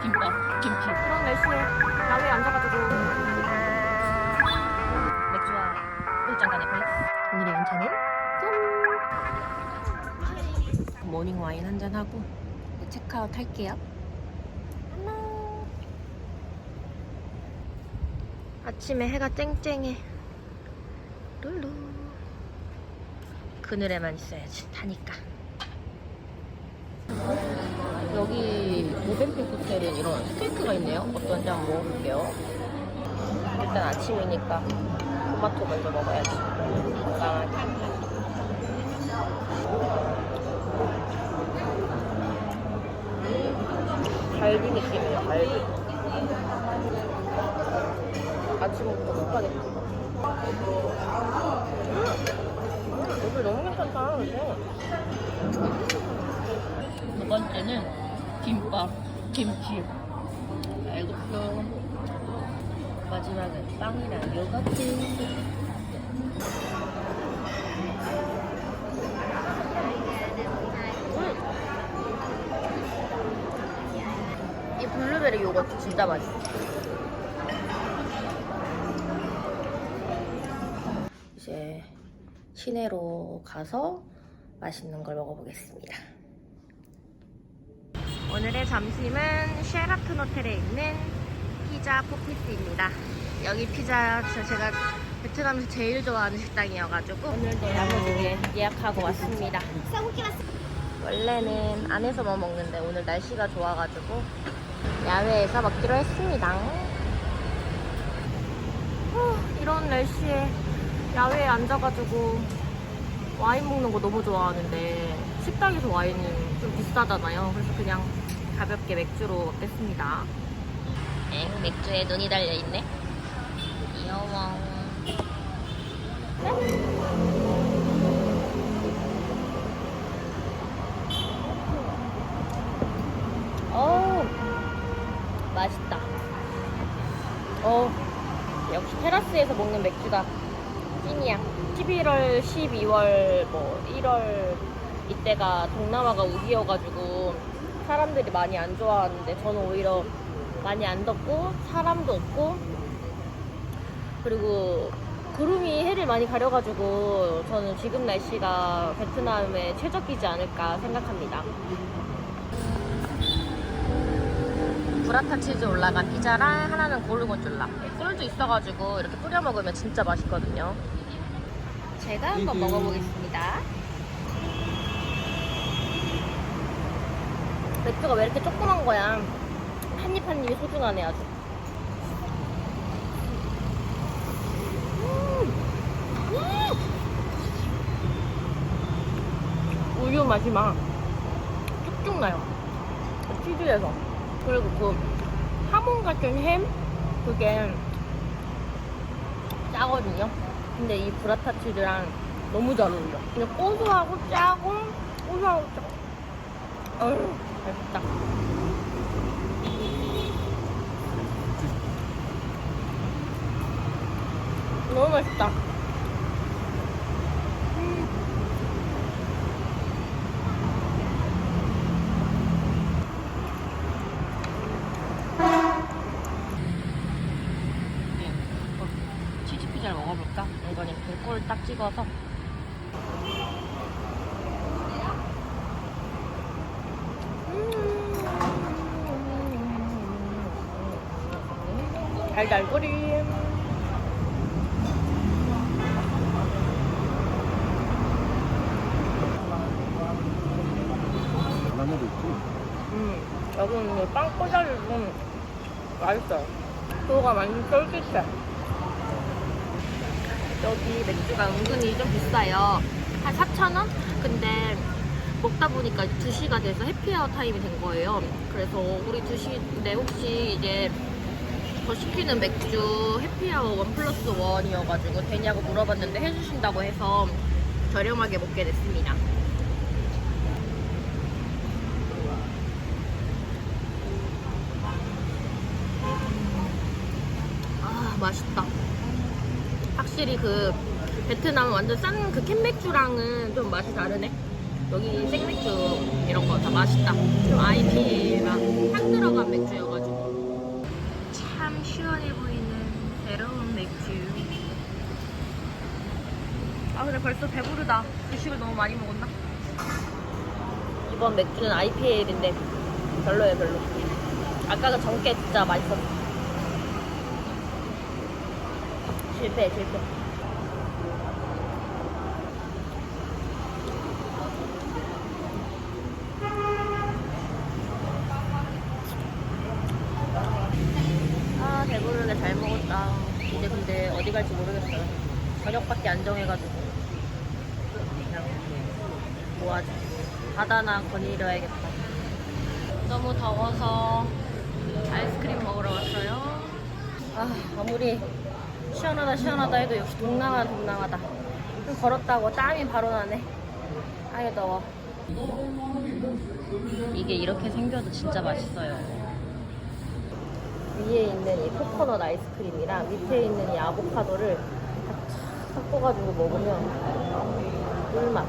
김밥, 김치. 그런 날씨에 야외에 앉아가지고 맥주와 소주잔 간의 블랙. 오늘의 연차는 짠! 모닝 와인 한 잔 하고 체크아웃 할게요. 안녕. 아침에 해가 쨍쨍해. 룰루. 그늘에만 있어야지. 타니까. 여기 모벤픽 호텔은 이런 스테이크가 있네요. 어떤지 한번 먹어볼게요. 일단 아침이니까 토마토 먼저 먹어야지. 건강하게. 갈비 느낌이에요, 갈비. 아침부터 스파게티. 음, 여기 너무 괜찮다, 근데. 두 번째는 김밥, 김치. 알겠어. 마지막은 빵이랑 요거트. 음. 이 블루베리 요거트 진짜 맛있어. 이제 시내로 가서 맛있는 걸 먹어보겠습니다. 오늘의 점심은 쉐라튼 호텔에 있는 피자 포피스입니다. 여기 피자 저- 제가 베트남에서 제일 좋아하는 식당이어가지고 오늘도 야무지게 예약하고 왔습니다. 원래는 안에서만 먹는데 오늘 날씨가 좋아가지고 야외에서 먹기로 했습니다. 후, 이런 날씨에 야외에 앉아가지고 와인 먹는 거 너무 좋아하는데 식당에서 와인은 좀 비싸잖아요. 그래서 그냥 가볍게 맥주로 먹겠습니다. 엥, 맥주에 눈이 달려있네. 귀여워. 어우, 맛있다. 어, 역시 테라스에서 먹는 맥주가 찐이야. 11월, 12월, 뭐 1월 이때가 동남아가 우기여가지고 사람들이 많이 안 좋아하는데 저는 오히려 많이 안 덥고 사람도 없고 그리고 구름이 해를 많이 가려가지고 저는 지금 날씨가 베트남에 최적이지 않을까 생각합니다. 브라타 치즈 올라간 피자랑 하나는 고르곤졸라. 꿀도 있어가지고 이렇게 뿌려 먹으면 진짜 맛있거든요. 제가 한번 먹어보겠습니다. 맥주가 왜 이렇게 조그만 거야? 한 입 한 입이 소중하네 아주. 음! 우유 맛이 막 쭉쭉 나요. 치즈에서. 그리고 그 하몬 같은 햄 그게 짜거든요. 근데 이 브라타 치즈랑 너무 잘 어울려. 그냥 고소하고 짜고 고소하고 짜. 어휴 맛있다. 너무 맛있다. 치즈 피자를 먹어볼까? 이건 이렇게 꿀딱 찍어서 달달거림 나무도 있지. 음, 여기는 빵 꼬다리 좀 맛있어요. 그거가 완전 쫄깃해. 여기 맥주가 은근히 좀 비싸요. 한 4,000원? 근데 먹다 보니까 2시가 돼서 해피아워 타임이 된 거예요. 그래서 우리 2시인데 혹시 이제 더 시키는 맥주 해피아워 원 플러스 원이어가지고 되냐고 물어봤는데 해주신다고 해서 저렴하게 먹게 됐습니다. 아 맛있다. 확실히 그 베트남 완전 싼 그 캔맥주랑은 좀 맛이 다르네. 여기 생맥주 이런 거 다 맛있다. 좀 IPA 막향 들어간 맥주여가지고. 시원해 보이는 새로운 맥주. 아 근데 벌써 배부르다. 주식을 너무 많이 먹었나? 이번 맥주는 IPA인데 별로예요 별로. 아까가 정깨 진짜 맛있었어. 실패 실패 갈지 모르겠어요. 저녁밖에 안 정해가지고. 그냥 뭐하지? 바다나 거닐어야겠다. 너무 더워서 아이스크림 먹으러 왔어요. 아, 아무리 시원하다 시원하다 해도 역시 동남아 동남아다. 좀 걸었다고 땀이 바로 나네. 아유 더워. 이게 이렇게 생겨도 진짜 맛있어요. 위에 있는 이 코코넛 아이스크림이랑 밑에 있는 이 아보카도를 다 섞어가지고 먹으면 꿀맛.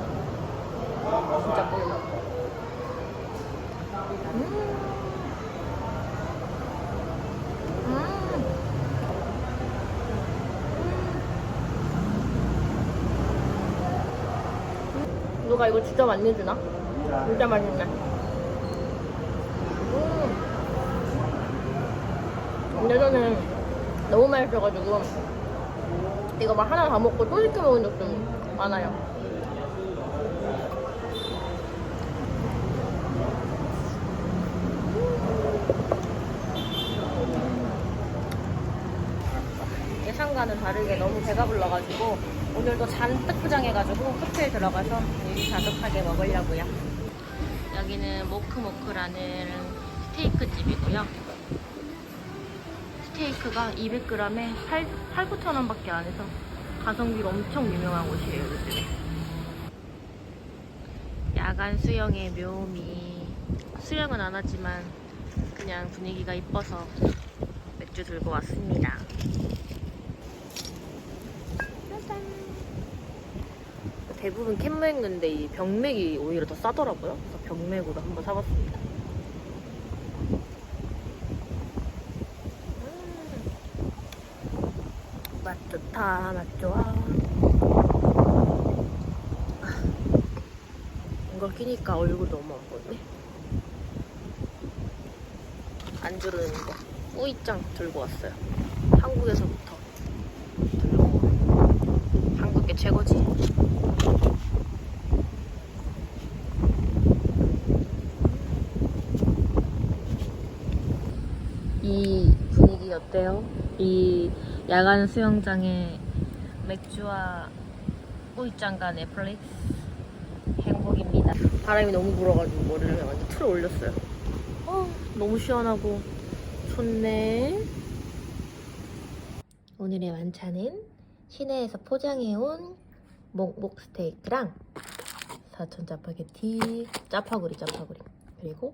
진짜 꿀맛. 음. 음. 누가 이거 진짜 많이 해주나? 진짜 맛있네. 음. 근데 저는 너무 맛있어가지고 이거 막 하나 다 먹고 또 시켜 먹은 적도 많아요. 예상과는 다르게 너무 배가 불러가지고 오늘도 잔뜩 포장해가지고 호텔 들어가서 여기 자득하게 먹으려고요. 여기는 모크모크라는 스테이크 집이고요. 스테이크가 200g에 8, 8, 9천 원밖에 안 해서 가성비로 엄청 유명한 곳이에요, 요즘에. 야간 수영의 묘미. 수영은 안 하지만 그냥 분위기가 이뻐서 맥주 들고 왔습니다. 짜잔. 대부분 캔맥인데 이 병맥이 오히려 더 싸더라고요. 그래서 병맥으로 한번 사봤습니다. 맛 좋다, 맛 좋아. 아, 이걸 끼니까 얼굴 너무 안 보이네. 안 주르는 거. 뿌이짱 들고 왔어요. 한국에서부터 들고. 온. 한국 게 최고지. 이 분위기 어때요? 이 야간 수영장에 맥주와 꼬이짱과 넷플릭스 행복입니다. 바람이 너무 불어가지고 머리를 완전 틀어 올렸어요. 어, 너무 시원하고 좋네. 오늘의 만찬은 시내에서 포장해온 목목 스테이크랑 사천 짜파게티, 짜파구리 짜파구리 그리고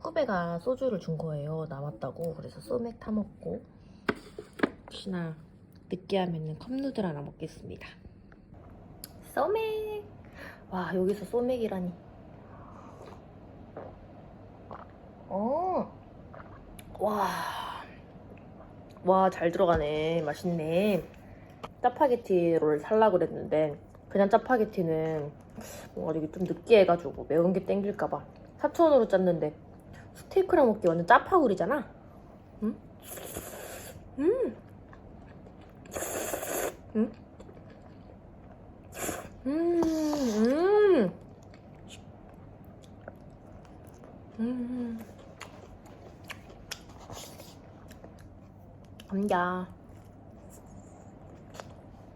후배가 소주를 준 거예요. 남았다고. 그래서 소맥 타 먹고 혹시나 느끼하면 컵누들 하나 먹겠습니다. 소맥. 와 여기서 소맥이라니. 어. 와. 와 잘 들어가네. 맛있네. 짜파게티를 살라 그랬는데 그냥 짜파게티는 뭔가 되게 좀 느끼해가지고 매운 게 땡길까봐 4천원으로 짰는데 스테이크랑 먹기 완전 짜파구리잖아. 응? 음. 음. 음. 음. 음. 감자.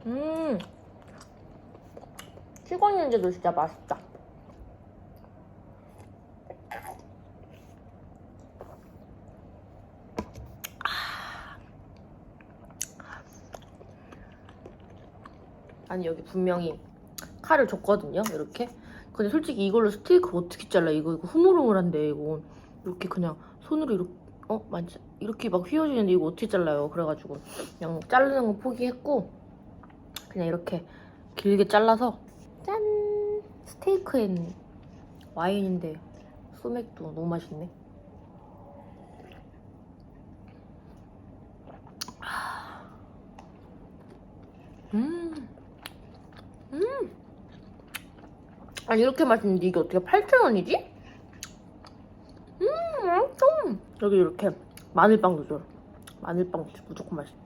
음. 식었는데도 진짜 맛있다. 아니 여기 분명히 칼을 줬거든요 이렇게. 근데 솔직히 이걸로 스테이크 어떻게 잘라 이거 이거 흐물흐물한데 이거. 이렇게 그냥 손으로 이렇게 어 만지 이렇게 막 휘어지는데 이거 어떻게 잘라요? 그래가지고 그냥 자르는 거 포기했고 그냥 이렇게 길게 잘라서 짠! 스테이크엔 와인인데 소맥도 너무 맛있네. 음 음. 아니 이렇게 맛있는데 이게 어떻게 8,000원이지? 음 맛있어 여기 이렇게 마늘빵도 줘 마늘빵 무조건 맛있어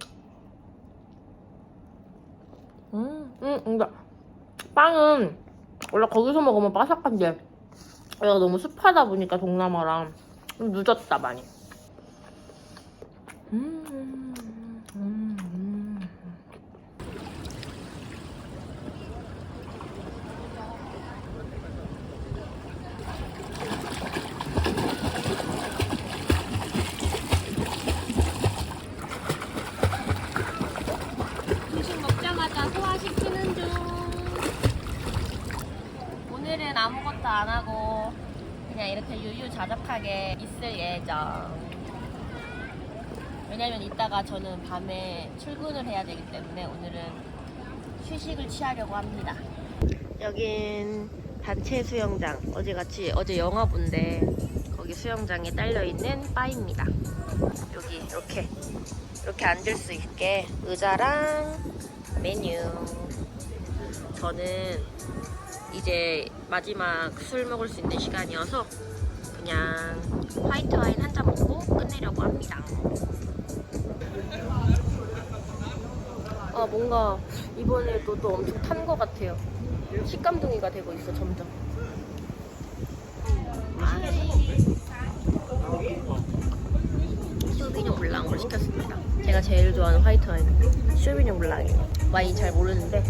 음, 음, 근데 빵은 원래 거기서 먹으면 바삭한데 여기가 너무 습하다 보니까 동남아랑 좀 늦었다 많이 음, 음, 음. 음식 먹자마자 소화시키는 중. 오늘은 아무것도 안 하고 그냥 이렇게 유유자적하게 있을 예정. 왜냐면 이따가 저는 밤에 출근을 해야 되기 때문에 오늘은 휴식을 취하려고 합니다. 여긴 단체 수영장. 어제 같이 어제 영화 본데 거기 수영장에 딸려 있는 바입니다. 여기 이렇게 이렇게 앉을 수 있게 의자랑 메뉴. 저는 이제 마지막 술 먹을 수 있는 시간이어서 그냥 화이트 와인 한 잔 먹고 끝내려고 합니다. 아 뭔가 이번에도 또 엄청 탄 것 같아요. 식감둥이가 되고 있어 점점. 쇼비뇽 블랑으로 시켰습니다. 제가 제일 좋아하는 화이트 와인 쇼비뇽 블랑이에요. 와인 잘 모르는데